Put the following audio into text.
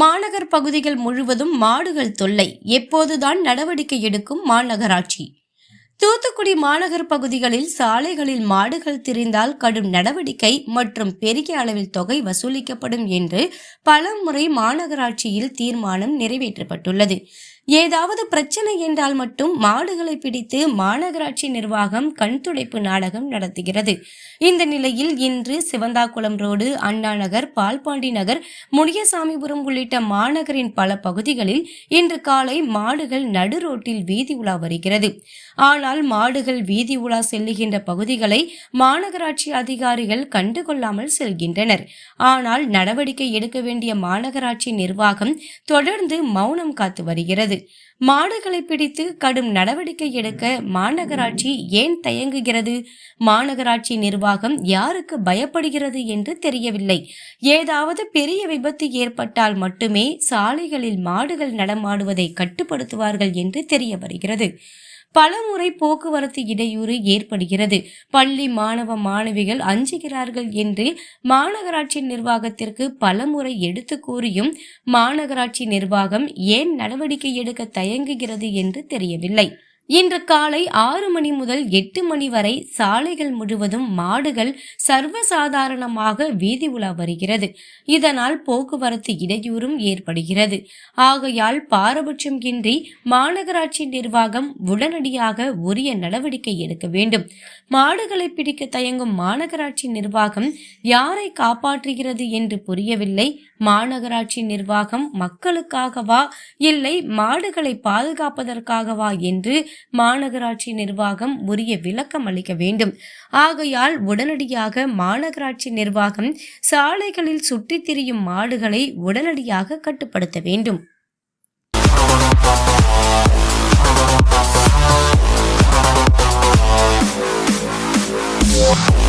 மாநகர் பகுதிகள் முழுவதும் மாடுகள் தொல்லை. எப்போதுதான் நடவடிக்கை எடுக்கும் மாநகராட்சி. தூத்துக்குடி மாநகர் பகுதிகளில் சாலைகளில் மாடுகள் திரிந்தால் கடும் நடவடிக்கை மற்றும் பெரிய அளவில் தொகை வசூலிக்கப்படும் என்று பலமுறை மாநகராட்சியில் தீர்மானம் நிறைவேற்றப்பட்டுள்ளது. ஏதாவது பிரச்சனை என்றால் மட்டும் மாடுகளை பிடித்து மாநகராட்சி நிர்வாகம் கண்துடைப்பு நாடகம் நடத்துகிறது. இந்த நிலையில் இன்று சிவந்தாக்குளம் ரோடு அண்ணா நகர் பால்பாண்டி நகர் முனியசாமிபுரம் உள்ளிட்ட மாநகரின் பல பகுதிகளில் இன்று காலை மாடுகள் நடு ரோட்டில் வீதி உலா வருகிறது. ஆனால் மாடுகள் வீதி உலா செல்லுகின்ற பகுதிகளை மாநகராட்சி அதிகாரிகள் கண்டுகொள்ளாமல் செல்கின்றனர். ஆனால் நடவடிக்கை எடுக்க வேண்டிய மாநகராட்சி நிர்வாகம் தொடர்ந்து மௌனம் காத்து வருகிறது. மாடுகளை பிடித்து கடும் நடவடிக்கை எடுக்க மாநகராட்சி ஏன் தயங்குகிறது? மாநகராட்சி நிர்வாகம் யாருக்கு பயப்படுகிறது என்று தெரியவில்லை. ஏதாவது பெரிய விபத்து ஏற்பட்டால் மட்டுமே சாலைகளில் மாடுகள் நடமாடுவதை கட்டுப்படுத்துவார்கள் என்று தெரிய வருகிறது. பலமுறை போக்குவரத்து இடையூறு ஏற்படுகிறது. பள்ளி மாணவ மாணவிகள் அஞ்சுகிறார்கள் என்று மாநகராட்சி நிர்வாகத்திற்கு பலமுறை எடுத்து கூறியும் மாநகராட்சி நிர்வாகம் ஏன் நடவடிக்கை எடுக்க தயங்குகிறது என்று தெரியவில்லை. இன்று காலை ஆறு மணி முதல் எட்டு மணி வரை சாலைகள் முழுவதும் மாடுகள் சர்வசாதாரணமாக வீதி உலா வருகிறது. இதனால் போக்குவரத்து இடையூறும் ஏற்படுகிறது. ஆகையால் பாரபட்சம் இன்றி மாநகராட்சி நிர்வாகம் உடனடியாக உரிய நடவடிக்கை எடுக்க வேண்டும். மாடுகளை பிடிக்க தயங்கும் மாநகராட்சி நிர்வாகம் யாரை காப்பாற்றுகிறது என்று புரியவில்லை. மாநகராட்சி நிர்வாகம் மக்களுக்காகவா? இல்லை மாடுகளை பாதுகாப்பதற்காகவா என்று மாநகராட்சி நிர்வாகம் உரிய விளக்கம் அளிக்க வேண்டும் ஆகையால் உடனடியாக மாநகராட்சி நிர்வாகம் சாலைகளில் சுற்றித் திரியும் மாடுகளை உடனடியாக கட்டுப்படுத்த வேண்டும் Wow.